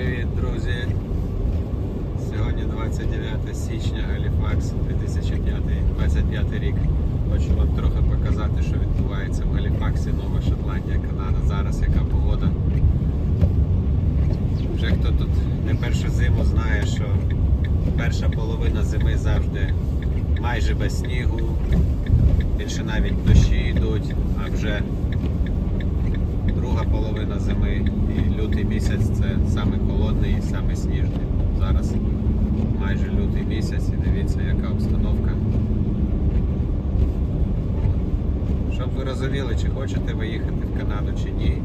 Привіт, друзі! Сьогодні 29 січня, Галіфакс 2025 рік. Хочу вам трохи показати, що відбувається в Галіфаксі, Нова Шотландія, Канада. Зараз яка погода. Вже хто тут не першу зиму знає, що перша половина зими завжди майже без снігу, більше навіть дощі йдуть, а вже друга половина зими і лютий місяць це саме холодний і саме сніжний. Зараз майже лютий місяць і дивіться, яка обстановка. Щоб ви розуміли, чи хочете ви їхати в Канаду чи ні.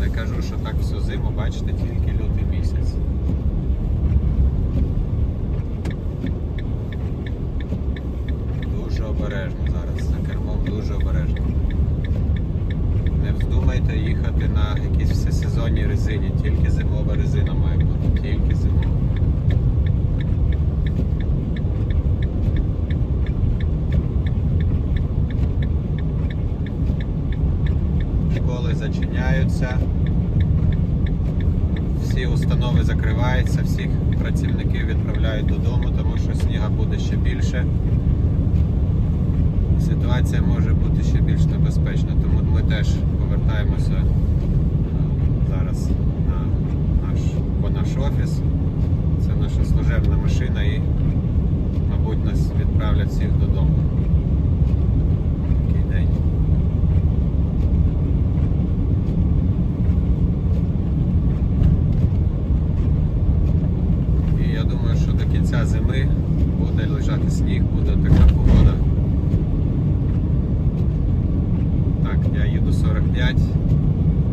Не кажу, що так всю зиму, бачите, тільки лютий місяць. Вздумайте їхати на якійсь всесезонній резині, тільки зимова резина має бути, тільки зимова. Школи зачиняються, всі установи закриваються, всіх працівників відправляють додому, тому що сніга буде ще більше ситуація може бути ще більш небезпечна. Тому ми теж повертаємося е, зараз на наш, по наш офіс. Це наша служебна машина і, мабуть, нас відправлять всіх додому. І я думаю, що до кінця зими буде лежати сніг, буде така погода. Так, я їду 45,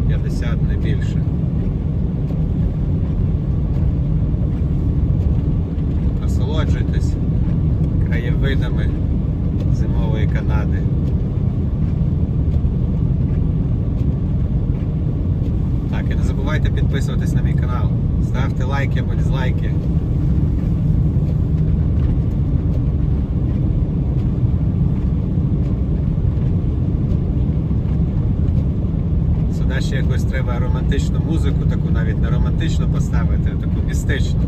50, не більше. Насолоджуйтесь краєвидами зимової Канади. Так, і не забувайте підписуватись на мій канал. Ставте лайки або дизлайки. Сюди ще якось треба романтичну музику, таку навіть не романтичну поставити, а таку містичну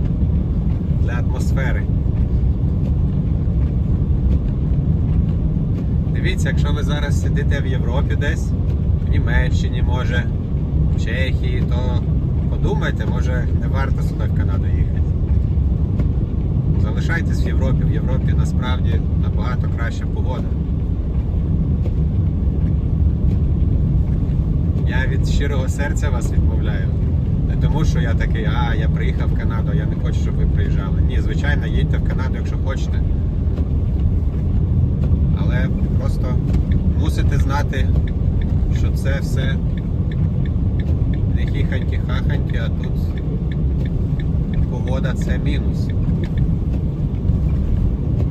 для атмосфери. Дивіться, якщо ви зараз сидите в Європі десь, в Німеччині, може, в Чехії, то подумайте, може не варто сюди в Канаду їхати. Залишайтесь в Європі. В Європі насправді набагато краща погода. Я від щирого серця вас відмовляю. Не тому, що я такий, а я приїхав в Канаду, я не хочу, щоб ви приїжджали. Ні, звичайно, їдьте в Канаду, якщо хочете. Але просто мусите знати, що це все не хіханьки-хаханьки, а тут погода це мінус.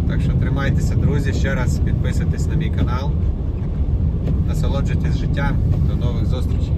Так що тримайтеся, друзі, ще раз підписуйтесь на мій канал. Насолоджуйтесь життям. До нових зустрічей.